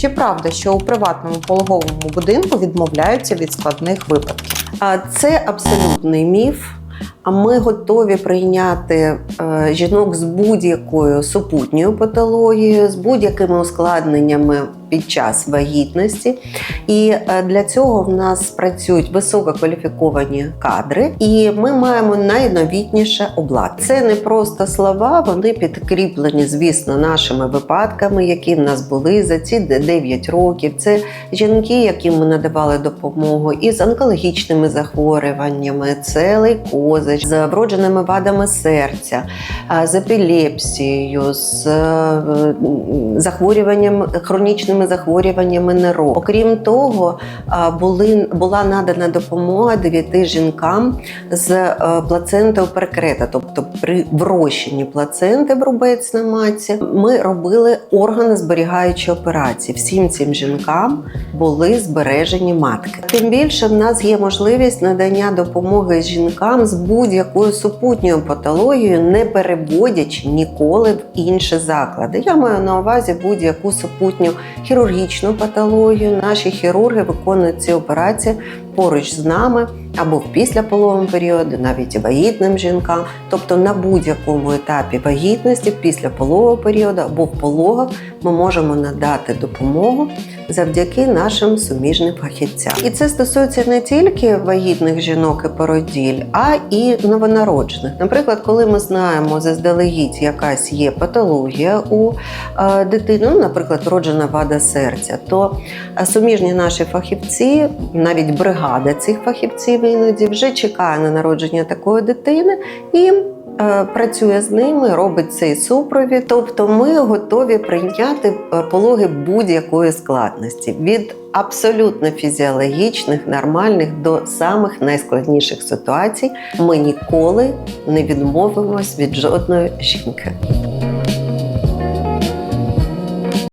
Чи правда, що у приватному пологовому будинку відмовляються від складних випадків? А це абсолютний міф. А ми готові прийняти е, жінок з будь-якою супутньою патологією, з будь-якими ускладненнями під час вагітності. І е, для цього в нас працюють висококваліфіковані кадри, і ми маємо найновітніше обладнання. Це не просто слова, вони підкріплені, звісно, нашими випадками, які в нас були за ці 9 років. Це жінки, яким ми надавали допомогу, із онкологічними захворюваннями, це лейкози, з вродженими вадами серця, з епілепсією, з е, захворюванням, хронічними захворюваннями нерв. Окрім того, були, була надана допомога дев'яти жінкам з е, плацентою перекрета, тобто при врощенні плаценти в рубець на матці, ми робили органозберігаючі операції. Всім цим жінкам були збережені матки. Тим більше в нас є можливість надання допомоги жінкам з будь-якою супутньою патологією, не переводячи ніколи в інші заклади. Я маю на увазі будь-яку супутню хірургічну патологію. Наші хірурги виконують ці операції поруч з нами або в післяпологовому періоді, навіть вагітним жінкам, тобто на будь-якому етапі вагітності, після післяпологового періоду або в пологах ми можемо надати допомогу завдяки нашим суміжним фахівцям. І це стосується не тільки вагітних жінок і породіль, а і новонароджених. Наприклад, коли ми знаємо заздалегідь, якась є патологія у е, дитини, ну, наприклад, вроджена вада серця, то е, суміжні наші фахівці, навіть бригада цих фахівців іноді вже чекає на народження такої дитини і е, працює з ними, робить цей супровід. Тобто ми готові прийняти е, пологи будь-якої складності від абсолютно фізіологічних, нормальних до самих найскладніших ситуацій. Ми ніколи не відмовимось від жодної жінки.